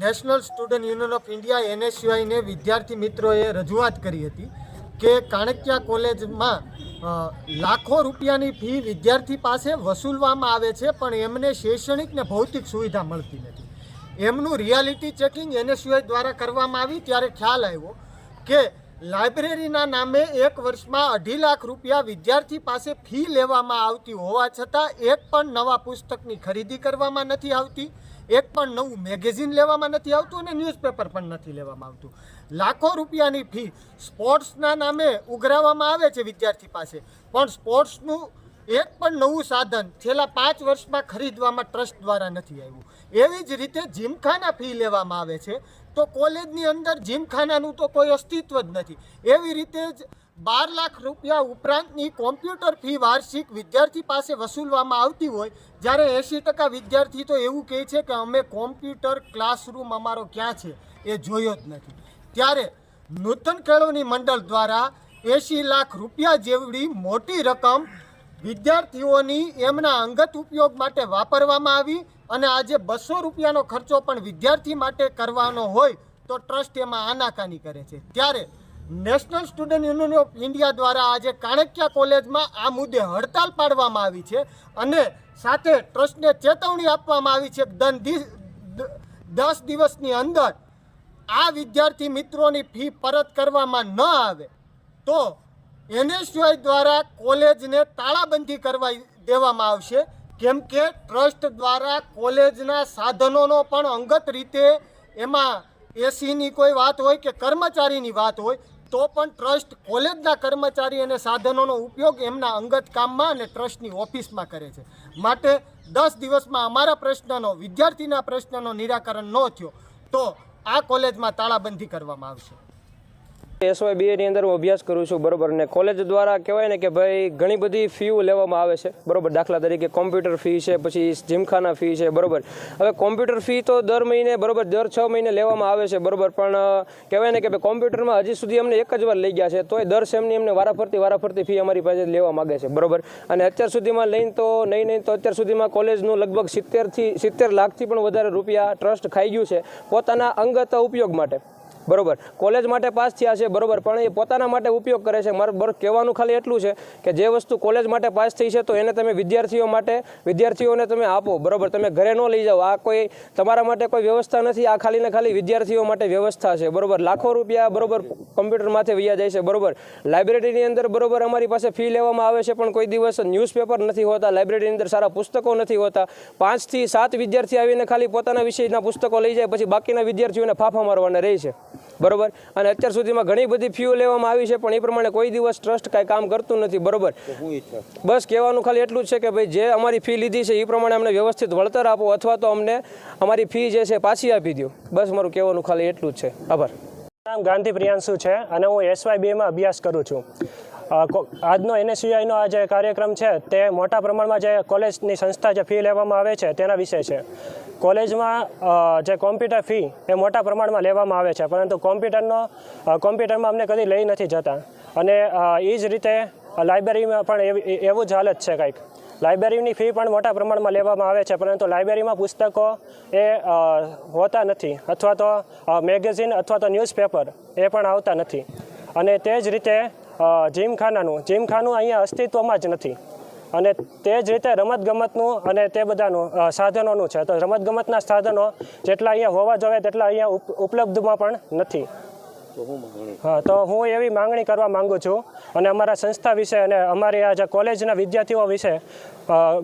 National student union of India એનએસયુઆઈને વિદ્યાર્થી મિત્રોએ રજૂઆત કરી હતી કે કાણક્યા કોલેજમાં લાખો રૂપિયાની ફી વિદ્યાર્થી પાસે વસૂલવામાં આવે છે, પણ એમને શૈક્ષણિક ને ભૌતિક સુવિધા મળતી નથી. એમનું રિયાલિટી ચેકિંગ એનએસયુઆઈ દ્વારા કરવામાં આવી ત્યારે ખ્યાલ આવ્યો કે લાઇબ્રેરીના નામે એક વર્ષમાં અઢી લાખ રૂપિયા વિદ્યાર્થી પાસે ફી લેવામાં આવતી હોવા છતાં એક પણ નવા પુસ્તકની ખરીદી કરવામાં નથી આવતી. એક પણ નવું મેગેઝિન લેવામાં નથી આવતું અને ન્યૂઝપેપર પણ નથી લેવામાં આવતું. લાખો રૂપિયાની ફી સ્પોર્ટ્સના નામે ઉઘરાવવામાં આવે છે વિદ્યાર્થી પાસે. પણ સ્પોર્ટ્સનું એક પણ નવું સાધન છેલ્લા પાંચ વર્ષમાં ખરીદવામાં ટ્રસ્ટ દ્વારા નથી આવ્યું. એવી જ રીતે જીમખાના ફી લેવામાં આવે છે. તો કોલેજની અંદર જીમખાનાનું તો કોઈ અસ્તિત્વ જ નથી. એવી રીતે જ બાર લાખ રૂપિયા ઉપરાંતની કોમ્પ્યુટર ફી વાર્ષિક વિદ્યાર્થી પાસે વસૂલવામાં આવતી હોય, જ્યારે એંશી ટકા વિદ્યાર્થી તો એવું કહે છે કે અમે કોમ્પ્યુટર ક્લાસરૂમ અમારો ક્યાં છે એ જોયો જ નથી. ત્યારે નૂતન કેળવણી મંડળ દ્વારા એંશી લાખ રૂપિયા જેવડી મોટી રકમ વિદ્યાર્થીઓની એમના અંગત ઉપયોગ માટે વાપરવામાં આવી અને આજે બસો રૂપિયાનો ખર્ચો પણ વિદ્યાર્થી માટે કરવાનો હોય તો ટ્રસ્ટ એમાં આનાકાની કરે છે. ત્યારે national student union of India દ્વારા આજે કાણક્યા કોલેજમાં આ મુદ્દે હડતાલ પાડવામાં આવી છે અને સાથે ટ્રસ્ટને ચેતવણી આપવામાં આવી છે દન દસ દિવસની અંદર આ વિદ્યાર્થી મિત્રોની ફી પરત કરવામાં ન આવે તો એનએસયુઆઈ દ્વારા કોલેજને તાળાબંધી કરવા દેવામાં આવશે. કેમ કે ટ્રસ્ટ દ્વારા કોલેજના સાધનોનો પણ અંગત રીતે એમાં એસીની કોઈ વાત હોય કે કર્મચારીની વાત હોય તો પણ ટ્રસ્ટ કોલેજના કર્મચારી અને સાધનોનો ઉપયોગ એમના અંગત કામમાં અને ટ્રસ્ટની ઓફિસમાં કરે છે. માટે દસ દિવસમાં અમારા પ્રશ્નનો, વિદ્યાર્થીના પ્રશ્નનો નિરાકરણ ન થયો તો આ કોલેજમાં તાળાબંધી કરવામાં આવશે. એસવાય બીએની અંદર હું અભ્યાસ કરું છું, બરોબર. ને કોલેજ દ્વારા કહેવાય ને કે ભાઈ, ઘણી બધી ફીઓ લેવામાં આવે છે. બરોબર, દાખલા તરીકે કોમ્પ્યુટર ફી છે, પછી જીમખાના ફી છે, બરોબર. હવે કોમ્પ્યુટર ફી તો દર મહિને, બરોબર, દર છ મહિને લેવામાં આવે છે, બરોબર. પણ કહેવાય ને કે ભાઈ કોમ્પ્યુટરમાં હજી સુધી અમને એક જ વાર લઈ ગયા છે, તોય દર સેમની અમને વારાફરતી વારાફરતી ફી અમારી પાસે લેવા માગે છે, બરોબર. અને અત્યાર સુધીમાં લઈને તો, નહીં નહીં, તો અત્યાર સુધીમાં કોલેજનું લગભગ સિત્તેરથી, સિત્તેર લાખથી પણ વધારે રૂપિયા ટ્રસ્ટ ખાઈ ગયું છે, પોતાના અંગત ઉપયોગ માટે. બરોબર. કોલેજ માટે પાસ થયા છે, બરોબર. પણ એ પોતાના માટે ઉપયોગ કરે છે. મારું બરોબર કહેવાનું ખાલી એટલું છે કે જે વસ્તુ કોલેજ માટે પાસ થઈ છે, તો એને તમે વિદ્યાર્થીઓ માટે, વિદ્યાર્થીઓને તમે આપો, બરોબર. તમે ઘરે ન લઈ જાઓ. આ કોઈ, તમારા માટે કોઈ વ્યવસ્થા નથી. આ ખાલી ને ખાલી વિદ્યાર્થીઓ માટે વ્યવસ્થા છે, બરોબર. લાખો રૂપિયા, બરોબર કોમ્પ્યુટર માથે જાય છે, બરોબર. લાઇબ્રેરીની અંદર, બરોબર, અમારી પાસે ફી લેવામાં આવે છે, પણ કોઈ દિવસ ન્યૂઝપેપર નથી હોતા લાઇબ્રેરીની અંદર સારા પુસ્તકો નથી હોતા. પાંચથી સાત વિદ્યાર્થી આવીને ખાલી પોતાના વિષયના પુસ્તકો લઈ જાય, પછી બાકીના વિદ્યાર્થીઓને ફાફા મારવાના રહે છે. બરોબર? અને અત્યાર સુધીમાં ઘણી બધી ફીઓ લેવામાં આવી છે પણ એ પ્રમાણે કોઈ દિવસ ટ્રસ્ટ કાંઈ કામ કરતું નથી બરોબર? બસ કહેવાનું ખાલી એટલું જ છે કે ભાઈ જે અમારી ફી લીધી છે એ પ્રમાણે અમને વ્યવસ્થિત વળતર આપો અથવા તો અમને અમારી ફી જે છે પાછી આપી દો બસ મારું કહેવાનું ખાલી એટલું જ છે. આભાર. નામ ગાંધી પ્રિયાંશુ છે અને હું એસવાય બેમાં અભ્યાસ કરું છું. આજનો એનએસયુઆઈનો આ જે કાર્યક્રમ છે, તે મોટા પ્રમાણમાં જે કોલેજની સંસ્થા જે ફી લેવામાં આવે છે, તેના વિશે છે. કોલેજમાં જે કોમ્પ્યુટર ફી, એ મોટા પ્રમાણમાં લેવામાં આવે છે, પરંતુ કોમ્પ્યુટરનો કોમ્પ્યુટરમાં અમને કદી લઈ નથી જતા. અને એ જ રીતે લાઇબ્રેરીમાં પણ એવી એવું જ હાલત છે કંઈક. લાઇબ્રેરીની ફી પણ મોટા પ્રમાણમાં લેવામાં આવે છે, પરંતુ લાઇબ્રેરીમાં પુસ્તકો એ હોતા નથી, અથવા તો મેગેઝિન અથવા તો ન્યૂઝપેપર એ પણ આવતા નથી. અને તે જ રીતે જીમખાનાનું. જીમખાનું અહીંયા અસ્તિત્વમાં જ નથી. અને તે જ રીતે રમતગમતનું અને તે બધાનું સાધનોનું છે. તો રમતગમતના સાધનો જેટલા અહીંયા હોવા જોઈએ તેટલા અહીંયા ઉપ- ઉપલબ્ધમાં પણ નથી. હા તો હું એવી માંગણી કરવા માંગુ છું. અને અમારા સંસ્થા વિશે અને અમારી આ જે કોલેજના વિદ્યાર્થીઓ વિશે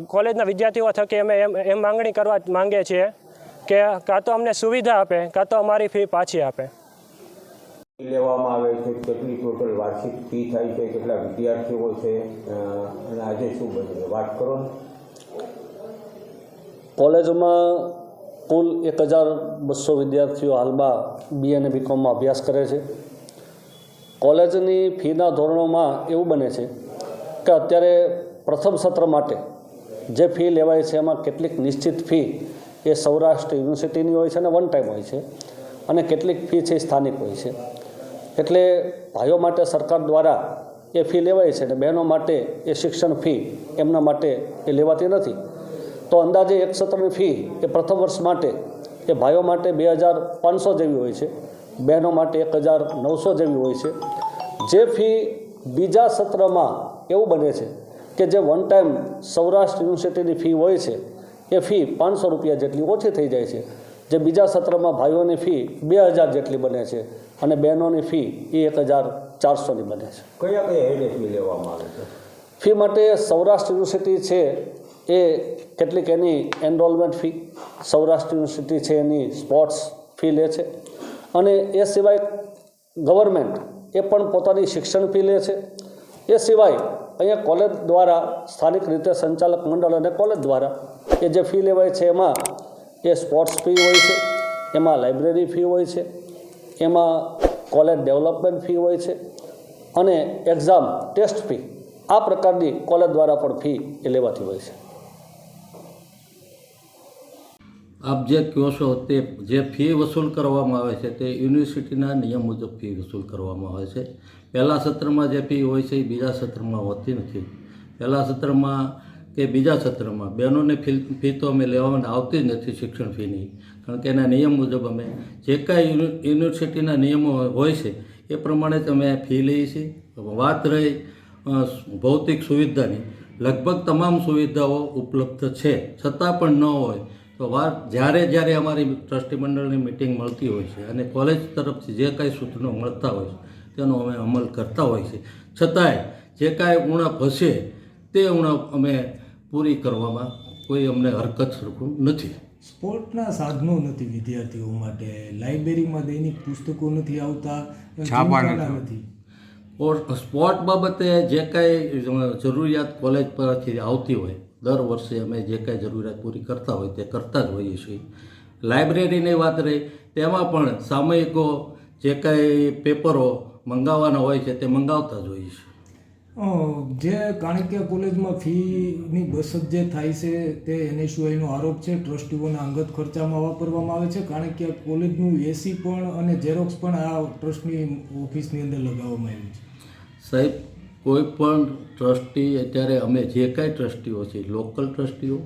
કોલેજના વિદ્યાર્થીઓ થકી અમે એમ એમ માંગણી કરવા માંગીએ છીએ કે કાં તો અમને સુવિધા આપે કાં તો અમારી ફી પાછી આપે. લેવામાં આવે છે કેટલી ટોટલ વાર્ષિક ફી થાય છે, કેટલા વિદ્યાર્થીઓ છે અને આજે શું બન્યું વાત કરો કોલેજમાં કુલ એક હજાર બસો વિદ્યાર્થીઓ હાલમાં બી અને બીકોમમાં અભ્યાસ કરે છે. કોલેજની ફીના ધોરણોમાં એવું બને છે કે અત્યારે પ્રથમ સત્ર માટે જે ફી લેવાય છે, એમાં કેટલીક નિશ્ચિત ફી એ સૌરાષ્ટ્ર યુનિવર્સિટીની હોય છે અને વન ટાઈમ હોય છે અને કેટલીક ફી છે સ્થાનિક હોય છે. એટલે ભાઈઓ માટે સરકાર દ્વારા એ ફી લેવાય છે અને બહેનો માટે એ શિક્ષણ ફી એમના માટે એ લેવાતી નથી. તો અંદાજે એક સત્રની ફી એ પ્રથમ વર્ષ માટે એ ભાઈઓ માટે બે હજાર પાંચસો જેવી હોય છે, બહેનો માટે એક હજાર નવસો જેવી હોય છે. જે ફી બીજા સત્રમાં એવું બને છે કે જે વન ટાઈમ સૌરાષ્ટ્ર યુનિવર્સિટીની ફી હોય છે, એ ફી પાંચસો રૂપિયા જેટલી ઓછી થઈ જાય છે. જે બીજા સત્રમાં ભાઈઓની ફી બે હજાર જેટલી બને છે અને બહેનોની ફી એ એક હજાર ચારસોની બને છે. કયા કયા હેડે ફી લેવામાં આવે છે? ફી માટે સૌરાષ્ટ્ર યુનિવર્સિટી છે એ કેટલીક એની એનરોલમેન્ટ ફી સૌરાષ્ટ્ર યુનિવર્સિટી છે એની સ્પોર્ટ્સ ફી લે છે અને એ સિવાય ગવર્મેન્ટ એ પણ પોતાની શિક્ષણ ફી લે છે. એ સિવાય અહીંયા કોલેજ દ્વારા સ્થાનિક રીતે સંચાલક મંડળ અને કોલેજ દ્વારા એ જે ફી લેવાય છે એમાં એ સ્પોર્ટ્સ ફી હોય છે, એમાં લાઇબ્રેરી ફી હોય છે, એમાં કોલેજ ડેવલપમેન્ટ ફી હોય છે અને એક્ઝામ ટેસ્ટ ફી આ પ્રકારની કોલેજ દ્વારા પણ ફી એ લેવાતી હોય છે. આપ જે કહો છો તે જે ફી વસૂલ કરવામાં આવે છે તે યુનિવર્સિટીના નિયમ મુજબ ફી વસૂલ કરવામાં આવે છે. પહેલાં સત્રમાં જે ફી હોય છે એ બીજા સત્રમાં હોતી નથી. પહેલાં સત્રમાં કે બીજા સત્રમાં બહેનોને ફી ફી તો અમે લેવામાં આવતી જ નથી શિક્ષણ ફીની. કારણ કે એના નિયમ મુજબ અમે જે કાંઈ યુનિવર્સિટીના નિયમો હોય છે, એ પ્રમાણે જ અમે ફી લઈએ છીએ. વાત રહી ભૌતિક સુવિધાની. લગભગ તમામ સુવિધાઓ ઉપલબ્ધ છે. છતાં પણ ન હોય તો વાત જ્યારે જ્યારે અમારી ટ્રસ્ટી મંડળની મિટિંગ મળતી હોય છે અને કોલેજ તરફથી જે કાંઈ સૂચનો મળતા હોય છે, તેનો અમે અમલ કરતા હોય છે. છતાંય જે કાંઈ ઉણપ હશે તે ઉણપ અમે પૂરી કરવામાં કોઈ અમને હરકત સરખું નથી. સ્પોર્ટના સાધનો નથી વિદ્યાર્થીઓ માટે. લાઇબ્રેરીમાં દૈનિક પુસ્તકો નથી આવતા છાપા નથી. સ્પોર્ટ બાબતે જે કાંઈ જરૂરિયાત કોલેજ પરથી આવતી હોય દર વર્ષે અમે જે કાંઈ જરૂરિયાત પૂરી કરતા હોય તે કરતા જ હોઈએ છીએ. લાઇબ્રેરીની વાત રહી તેમાં પણ સામયિકો જે કાંઈ પેપરો મંગાવવાના હોય છે તે મંગાવતા જ હોઈએ છીએ. જે કાણક્ય કોલેજમાં ફીની બચત જે થાય છે તે એનએસયુઆઈનો આરોપ છે. ટ્રસ્ટીઓના અંગત ખર્ચામાં વાપરવામાં આવે છે. કાણક્ય કોલેજનું એસી પણ અને ઝેરોક્સ પણ આ ટ્રસ્ટની ઓફિસની અંદર લગાવવામાં આવ્યું છે. સાહેબ, કોઈ પણ ટ્રસ્ટી, અત્યારે અમે જે કાંઈ ટ્રસ્ટીઓ છે લોકલ ટ્રસ્ટીઓ,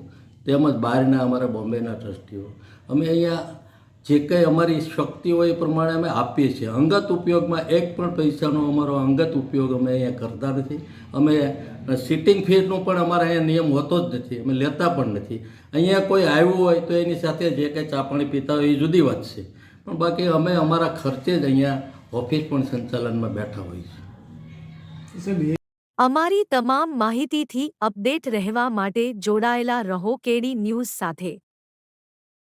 તેમજ બહારના અમારા બોમ્બેના ટ્રસ્ટીઓ, અમે અહીંયા જે કંઈ અમારી શક્તિ હોય એ પ્રમાણે અમે આપીએ છીએ. અંગત ઉપયોગમાં એક પણ પૈસાનો અમારો અંગત ઉપયોગ અમે અહીંયા કરતા નથી. અમે સિટિંગ ફીનો પણ અમારા અહીંયા નિયમ હોતો જ નથી. અમે લેતા પણ નથી. અહીંયા કોઈ આવ્યું હોય તો એની સાથે જે કંઈ ચા પાણી પીતા હોય એ જુદી વાત છે. પણ બાકી અમે અમારા ખર્ચે જ અહીંયા ઓફિસ પણ સંચાલનમાં બેઠા હોઈએ છીએ. અમારી તમામ માહિતીથી અપડેટ રહેવા માટે જોડાયેલા રહો કેડી ન્યૂઝ સાથે.